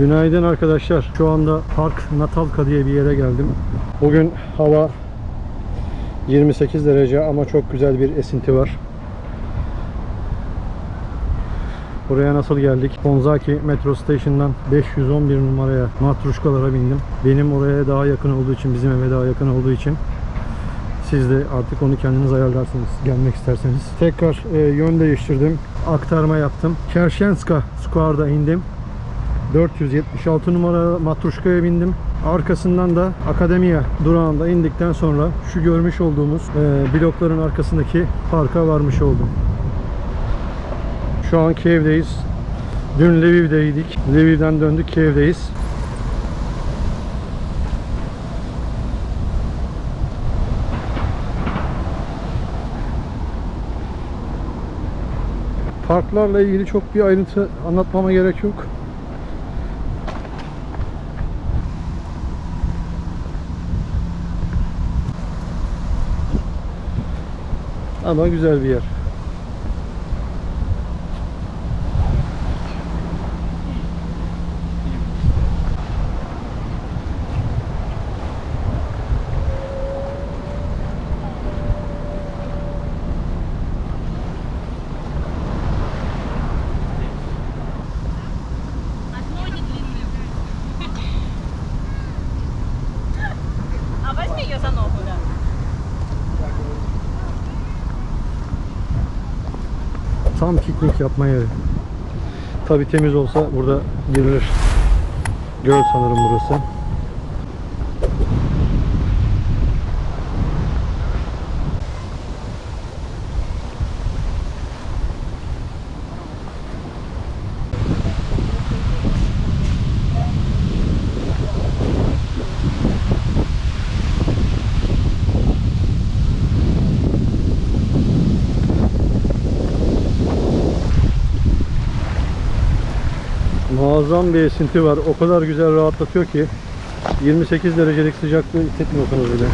Günaydın arkadaşlar. Şu anda Park Natalka diye bir yere geldim. Bugün hava 28 derece ama çok güzel bir esinti var. Buraya nasıl geldik? Konzaki Metro Station'dan 511 numaraya matruşkalara bindim. Benim oraya daha yakın olduğu için, bizim eve daha yakın olduğu için siz de artık onu kendiniz ayarlarsınız gelmek isterseniz. Tekrar e, yön değiştirdim. Aktarma yaptım. Kershenska Square'da indim. 476 numara matruşkaya bindim. Arkasından da Akademiya durağında indikten sonra şu görmüş olduğumuz e, blokların arkasındaki parka varmış oldum. Şu an Kiev'deyiz. Dün Lviv'deydik. Lviv'den döndük Kiev'deyiz. Parklarla ilgili çok bir ayrıntı anlatmama gerek yok. Ama güzel bir yer. Tam piknik yapma yeri. Tabi temiz olsa burada girilir. Göl sanırım burası. Muazzam bir esinti var. O kadar güzel rahatlatıyor ki 28 derecelik sıcaklığı hissetmiyorsunuz bile.